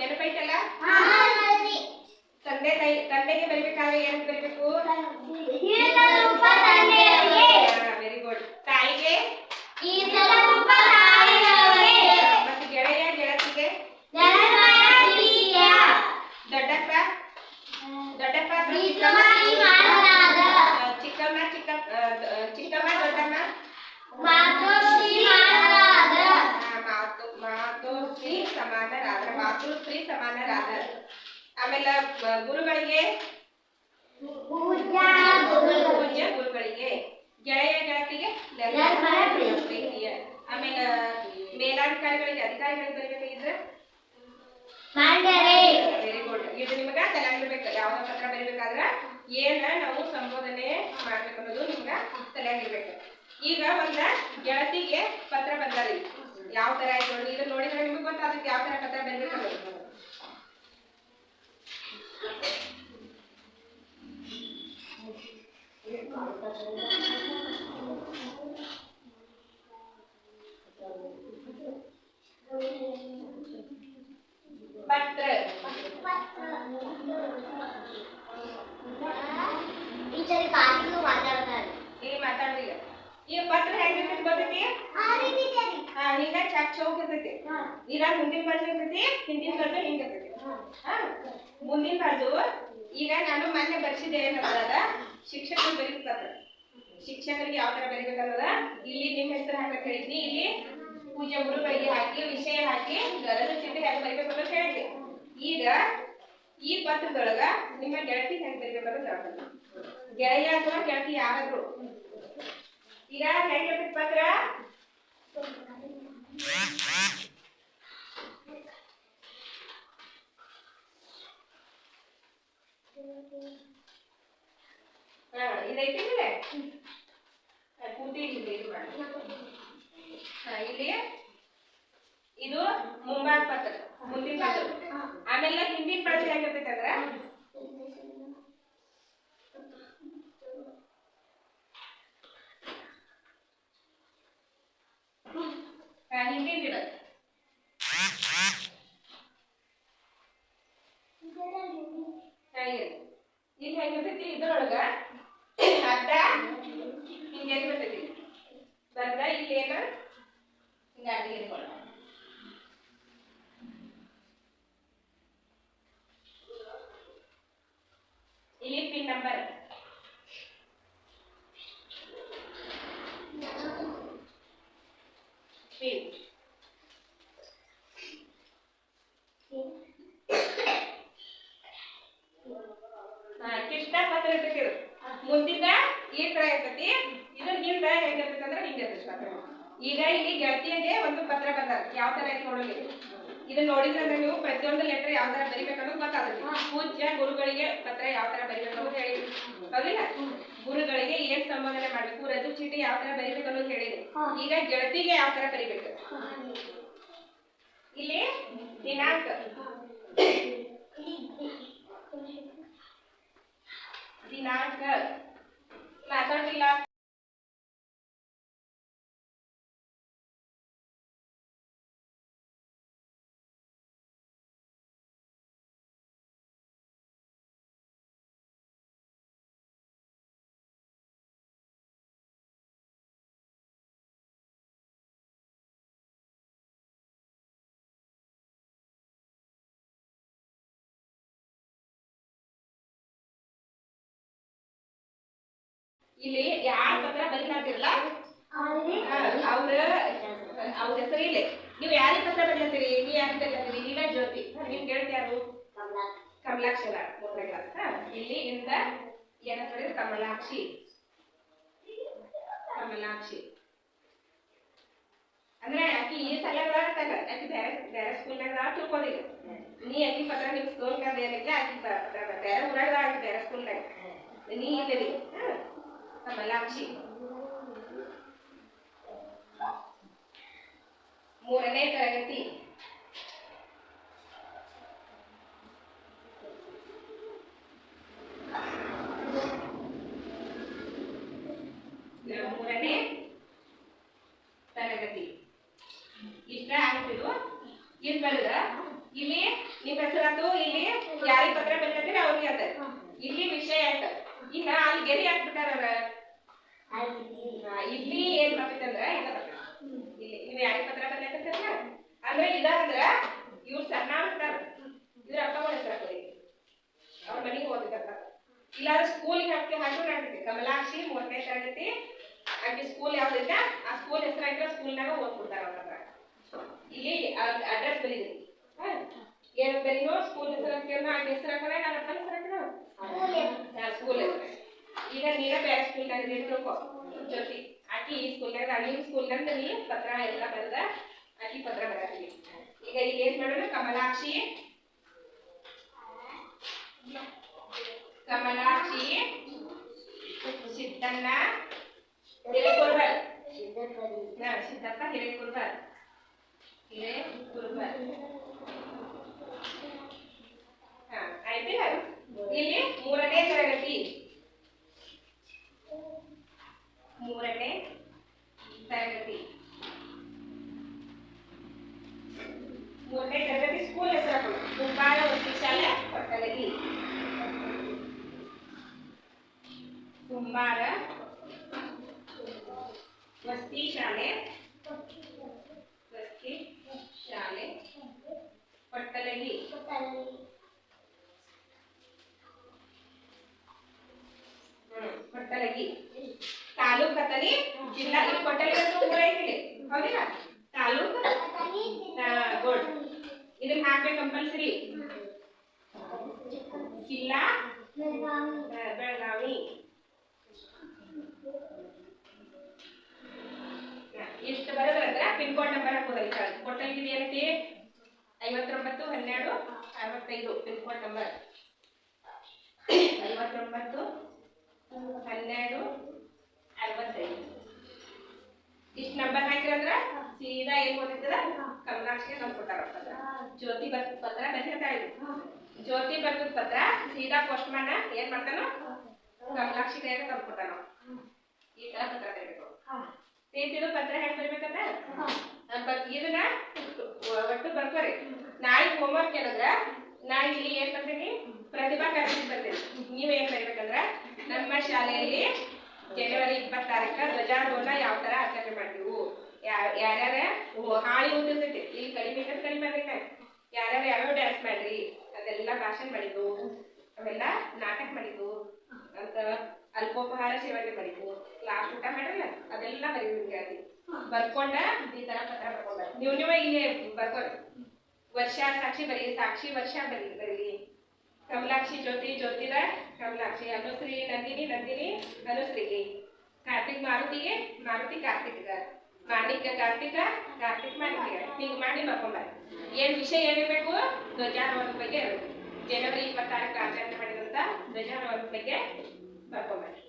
ನೆನಪೈತಲ್ಲ ತಂದೆ ತಾಯಿ ತಂದೆಗೆ ಬರಿಬೇಕಾದ್ರೆ ಏನಕ್ಕೆ ಬರಿಬೇಕು? ಆಮೇಲೆ ಗುರುಗಳಿಗೆ ಪೂಜ್ಯ ಗುರುಗಳಿಗೆ ಗೆಳೆಯ ಗೆಳತಿಗೆ ಪ್ರೀತಿಯ ಆಮೇಲೆ ಮೇಲಾಧಿಕಾರಿಗಳಿಗೆ ಅಧಿಕಾರಿಗಳಿಗೆ ಬರೀಬೇಕಾಗಿದ್ರೆ? ವೆರಿ ಗುಡ್ ಇದು ನಿಮಗ ತಲೆಯಾಗಿರ್ಬೇಕು. ಯಾವ ಪತ್ರ ಬರಿಬೇಕಾದ್ರ ಏನ ನಾವು ಸಂಬೋಧನೆ ಮಾಡ್ಬೇಕು ಅನ್ನೋದು ನಿಮ್ಗ ತಲೆಯಾಗಿರ್ಬೇಕು. ಈಗ ಒಂದ ಗೆಳತಿಗೆ ಪತ್ರ ಬಂದಾರಿ ಯಾವ ತರ ಆಯ್ತು ನೋಡಿ. ಇದನ್ನ ನೋಡಿದ್ರೆ ನಿಮ್ಗೆ ಗೊತ್ತಾಗುತ್ತೆ ಯಾವ ತರ ಪತ್ರ ಬರಿಬೇಕು ಅನ್ನೋದು ಪತ್ರ ಇಲ್ಲಿ ಮಾತಾಡ್ರಿ ಈಗ. ಈ ಪತ್ರ ಹೆಂಗಿರ್ತೈತಿ ಗೊತ್ತೈತಿ ಹಾ ಹಿಂಗ ಚಕ್ ಚೌಕ್ ಇರ್ತೈತಿ. ಈಗ ಮುಂದಿನ ಬಾಜು ಇರ್ತೈತಿ ಹಿಂದಿನ ಬಾಜು ಹಿಂಗ ಇರ್ತೈತಿ. ಹಾ. ಮುಂದಿನ ಬಾಜು ಈಗ ನಾನು ಮೊನ್ನೆ ಬರ್ಸಿದ್ದೆ ಏನಂತದ ಶಿಕ್ಷಕರು ಬರೀ ಪತ್ರ ಶಿಕ್ಷಕರಿಗೆ ಯಾವ ತರ ಬರಿಬೇಕನ್ನೋದ ಇಲ್ಲಿ ನಿಮ್ಮ ಹೆಸರು ಹಾಕಕ್ ಹೇಳಿದ್ನಿ. ಇಲ್ಲಿ ಪೂಜೆ ಗುರುಗಳಿಗೆ ಹಾಕಿ ವಿಷಯ ಹಾಕಿ ಗರದ ಚಿಂತೆ ಹೆಂಗ್ ಬರಿಬೇಕು ಅಂತ ಹೇಳಿದ್ನಿ. ಈಗ ಈ ಪತ್ರದೊಳಗ ನಿಮ್ಮ ಗೆಳತಿ ಹೆಂಗ್ ಬರಿಬೇಕು ಅಂತ ಗೆಳೆಯ ಅಥವಾ ಗೆಳತಿ ಯಾರಾದ್ರು ಈಗ ಹೆಂಗ್ ಪತ್ರ? ಹಾ ಇದೈತಿ ಪೂರ್ತಿ ಇಲ್ಲಿ ಇಲ್ಲಿ. ಇದು ಮುಂಭಾಗ ಪತ್ರ ಮುಂದಿನ ಪತ್ರ. ಆಮೇಲೆ ಹಿಂದಿನ ಬಾಜು ಹೆಂಗಿರ್ತೈತಿ ಅಂದ್ರ? ಹಾ ಹಿಂದಿನ ಇಡ ಹಾಗೆ ಇಲ್ಲಿ ಹೆಂಗಿರ್ತೈತಿ ಇದ್ರೊಳಗ ಅಡ್ಡ ಹಿಂಗೆ ಎಲ್ಲಿ ಬರ್ತೈತಿ ಬರ್ದ ಇಲ್ಲಿ ಏನ ಹಿಂಗ ಅಡ್ಡಿ ಇಟ್ಕೊಳ್ಳ ಇಲ್ಲಿ ಪಿನ್ ನಂಬರ್ ಹಾ ಕಿಷ್ಟ ಮುಂದಿನ ಈ ತರ ಇರ್ತೈತಿ ಇದ್ರ ಹಿಂದ ಹೆಂಗಿರ್ತೈತಿ ಅಂದ್ರೆ ಹಿಂಗ ಇರ್ತೈತಿ ಈಗ ಇಲ್ಲಿ ಗೆಳತಿಯಗೆ ಒಂದು ಪತ್ರ ಬಂದಾರ ಯಾವ ತರ ಐತಿ ನೋಡಲಿ. ಇದನ್ನ ನೋಡಿದ್ರಂದ್ರೆ ನೀವು ಪ್ರತಿಯೊಂದು ಲೆಟರ್ ಯಾವ ತರ ಬರಿಬೇಕನ್ನೋದು ಗೊತ್ತಾಗುತ್ತೆ. ಪೂಜ್ಯ ಗುರುಗಳಿಗೆ ಪತ್ರ ಯಾವ ತರ ಬರಿಬೇಕು ಅನ್ನೋದು ಹೇಳಿ. ಹೌದಿಲ್ಲ? ಗುರುಗಳಿಗೆ ಏನ್ ಸಂಬೋಧನೆ ಮಾಡ್ಬೇಕು ರಜು ಚೀಟಿ ಯಾವ ತರ ಬರಿಬೇಕು ಅನ್ನೋದು ಹೇಳಿದೆ ಈಗ ಗೆಳತಿಗೆ ಯಾವ ತರ ಬರಿಬೇಕು? ಇಲ್ಲಿ ದಿನಾಂಕ. ದಿನಾಂಕ. ಮಾತಾಡ್ಲಿಲ್ಲ? ಇಲ್ಲಿ ಯಾರ ಪತ್ರ ಬರೀಲಾತಿರಲ್ಲ? ಅವ್ರ ಅವ್ರ ಹೆಸರು ಇಲ್ಲೇ. ನೀವು ಯಾರಿಗೆ ಪತ್ರ ಬರ್ಲತ್ತೀರಿ ನೀ ಯಾರಿಗೆ ಬರ್ಲತ್ತೀರಿ ನೀವ ಜ್ಯೋತಿ. ನಿಮ್ ಗೆಳತಿ ಯಾರು? ಕಮಲಾಕ್ಷರ ಮೂರನೇ ಕ್ಲಾಸ್ ಇಲ್ಲಿ ಇಂದ ಏನ ಹೇಳಿದ್ರೆ ಕಮಲಾಕ್ಷಿ. ಕಮಲಾಕ್ಷಿ. ಅಂದ್ರೆ ಆಕಿ ಈ ಸಲ ಬರಾಕತ್ತಾಗ ಆಕಿ ಬೇರೆ ಬೇರೆ ಸ್ಕೂಲ್ನಾಗ ನಾವು ತಿಳ್ಕೊಂಡಿಲ್ಲ. ನೀ ಆಕಿ ಪತ್ರ ನಿಮ್ ಸ್ಕೂಲ್ನಾಗ ಏನಿಲ್ಲ ಆಕಿ ಬ- ಬ- ಬೇರೆ ಊರಾಗ ಆಕಿ ಬೇರೆ ಸ್ಕೂಲ್ನಾಗ ನೀ ಇದ್ದೀರಿ ಹಾ ಕಮಲಾಕ್ಷಿ ಮೂರನೇ ತರಗತಿ ಮೂರನೇ ತರಗತಿ ಇಷ್ಟ ಆಗ್ತಿದ್ರು ಇಲ್ಲಿ ಬರೆದ ಇಲ್ಲಿ ನಿಮ್ಮ ಹೆಸರಾತು ಇಲ್ಲಿ ಯಾರಿಗೆ ಪತ್ರ ಬರ್ಕತ್ತೀರಿ ಅವ್ರಿಗೆ ಅದ ಇಲ್ಲಿ ವಿಷಯ ಆಯ್ತ ಇನ್ನ ಅಲ್ಲಿ ಗೆರಿ ಹಾಕ್ಬಿಟ್ಟಾರ ಇಲ್ಲಿ ಏನ್ ಬರ್ತೈತಂದ್ರ ಬರ್ತೈತಿ. ಇಲ್ಲಿ ನೀವ್ ಯಾರಿಗೆ ಪತ್ರ ಬರ್ಲಕತ್ತೀರಲ್ಲ ಅಂದ್ರೆ ಇದ ಅಂದ್ರ ಇವ್ರು ಸಣ್ಣ ಆಗ್ತಾರ ಇದ್ರ ಹೆಸರು ಹಾಕೋರಿ ಅವ್ರ ಮನೆಗೆ ಓದಿರ್ತಾರ ಇಲ್ಲಾಂದ್ರೆ ಸ್ಕೂಲಿಗೆ ಹಾಕಿ ಹಾಕಿ ನಡ್ತೈತಿ ಕಮಲಾಕ್ಷಿ ಮೂರನೇ ತರಗತಿ ಆಕೆ ಸ್ಕೂಲ್ ಯಾವ್ದೈತೆ ಆ ಸ್ಕೂಲ್ ಹೆಸರು ಹಾಕಿದ್ರೆ ಸ್ಕೂಲ್ನಾಗ ಓದ್ಬಿಡ್ತಾರ ಅವ್ರ ಹತ್ರ. ಇಲ್ಲಿ ಅಡ್ರೆಸ್ ಹಾ ಏನ್ ಬರೀನೋ ಸ್ಕೂಲ್ ಹೆಸರು ಹಾಕಿರೋ ಆಕೆ ಹೆಸರು ಹಾಕೋಣ ನನ್ನ ಅಪ್ಪನ ಹೆಸರು ಹಾಕೋಣ? ಸ್ಕೂಲ್ ಹೆಸರು. ಈಗ ನೀನ ಬೇರೆ ಸ್ಕೂಲ್ನಾಗ ಇದೀರಿ ತಿಳ್ಕೊ. ಜೊತೆ ಆಕಿ ಈ ಸ್ಕೂಲ್ನಾಗ ನಿಮ್ಮ ಸ್ಕೂಲ್ನಾಗ ನೀ ಪತ್ರ ಎಲ್ಲ ಬರೆದ ಆಕಿ ಪತ್ರ ಬರೀ ಈಗ ಇಲ್ಲಿ ಏನ್ ಮಾಡೋಣ ಕಮಲಾಕ್ಷಿ. ಕಮಲಾಕ್ಷಿ ಸಿದ್ದಣ್ಣ ಹಿರೇಕುರ್ಬಲ್. ಹಾ, ಸಿದ್ದಪ್ಪ ಹಿರೇಕುರ್ಬಲ್. ಹಿರೇಕುರ್ಬಲ್. ಶಾಲೆ ಕೊಟ್ಟಲಗಿ ಕುಂಬಾರ ವಸತಿ ಶಾಲೆ ವಸತಿ ಶಾಲೆ ಕೊಟ್ಟಲಗಿ ಜಿಲ್ಲಾ ಬೆಳಗಾವಿ ಎಷ್ಟು ಬರೋದ್ರಂದ್ರ ಪಿನ್ ಕೋಡ್ ನಂಬರ್ ಹಾಕೋದಲ್ಲ ಕೊಟ್ಟಲ್ಗಿ ಏನೈತಿ ಐವತ್ತೊಂಬತ್ತು, ಹನ್ನೆರಡು, ಅರವತ್ತೈದು ಪಿನ್ ಕೋಡ್ ನಂಬರ್ ಐವತ್ತೊಂಬತ್ತು, ಹನ್ನೆರಡು, ಅರವತ್ತೈದು. ಇಷ್ಟು ನಂಬರ್ ಹಾಕಿರಂದ್ರ ಸೀದಾ ಏನ್ ಗೊತ್ತೈತದ ಕಮಲಾಕ್ಷಿಗೆ ತಂದ್ಕೊಟ್ಟಾರ ಪತ್ರ ಜ್ಯೋತಿ ಬರ್ತ ಪತ್ರ ಬರ್ತಾ ಇದ್ರು ಜ್ಯೋತಿ ಬರ್ತದ ಪತ್ರ ಸೀದಾ ಪೋಸ್ಟ್ ಮ್ಯಾನ್ ಏನ್ ಮಾಡ್ತಾನ? ಕಮಲಾಕ್ಷಿ ಕೈಯಾಗ ತಂದ್ಕೊಟ್ಟಾನ ಈ ತರ ಪತ್ರ ಬರೀಬೇಕು ತಿಳ್ತಿರೋ ಪತ್ರ ಹೆಂಗ್ ಪತ್- ಇದನ್ನ ಒಟ್ಟು ಬರ್ಕೋರಿ. ನಾಳೆ ಹೋಮ್ವರ್ಕ್ ಏನಂದ್ರ ನಾಳೆ ಇಲ್ಲಿ ಏನ್ ಬರ್ತೀನಿ? ಪ್ರತಿಭಾ ಕಾರಂಜಿ ಬರ್ತೀನಿ. ನೀವ್ ಏನ್ ಬರ್ಬೇಕಂದ್ರ ನಮ್ಮ ಶಾಲೆಯಲ್ಲಿ ಜನವರಿ ಇಪ್ಪತ್ತಾರಕ್ಕ ಧ್ವಜಾರೋಹಣ ಯಾವ ತರ ಆಚರಣೆ ಮಾಡ್ತೀವಿ. ಯಾರ್ಯಾರ ಹಾಳಿ ಓದಿರ್ತೈತಿ. ಇಲ್ಲಿ ಕಡಿಮೆ ಕಲಿಬೇಕ ಯಾರ್ಯಾರ ಯಾವ್ಯಾವ ಡ್ಯಾನ್ಸ್ ಮಾಡ್ರಿ? ಅದೆಲ್ಲ ಭಾಷಣ ಮಾಡಿದ್ದು ಅವೆಲ್ಲ ನಾಟಕ ಮಾಡಿದ್ದು, ಅಂತ ಅಲ್ಪೋಪಹಾರ ಸೇವನೆ ಮಾಡಿದ್ದು ಲಾಸ್ಟ್ ಊಟ ಮಾಡಿರಲ್ಲ ಅದೆಲ್ಲ ಬರೀ ನಿಮ್ಗೆ ಅಲ್ಲಿ ಬರ್ಕೊಂಡ ಈ ತರ ಪತ್ರ ಬರ್ಕೊಂಡ ನೀವು ನೀವ ಇಲ್ಲಿ ವರ್ಷ ಸಾಕ್ಷಿ ಬರೀ, ಸಾಕ್ಷಿ ವರ್ಷ ಬರೀ ಬರೀ. ಕಮಲಾಕ್ಷಿ ಜ್ಯೋತಿ ಜ್ಯೋತಿರ ಕಮಲಾಕ್ಷಿ, ಅನುಶ್ರೀ, ನಂದಿನಿ ನಂದಿನಿ, ಅನುಶ್ರೀಗೆ. ಕಾರ್ತಿಕ್ ಮಾರುತಿಗೆ, ಮಾರುತಿ ಕಾರ್ತಿಕ್ಗ. ಮಾಣಿಕ್ಯ ಕಾರ್ತಿಕ, ಕಾರ್ತಿಕ್ ಮಾಡಿ ಹಿಂಗ್ ಮಾಡಿ ಬರ್ಕೊಂಬರ್ರಿ ಏನ್ ವಿಷಯ ಏನಿರ್ಬೇಕು? ಧ್ವಜಾರೋಹಣದ ಬಗ್ಗೆ ಜನವರಿ ಇಪ್ಪತ್ತಾರಕ್ಕೆ ಆಚರಣೆ ಮಾಡಿದಂತ ಧ್ವಜಾರೋಹಣದ ಬಗ್ಗೆ ಬರ್ಕೊಂಬರ್ರಿ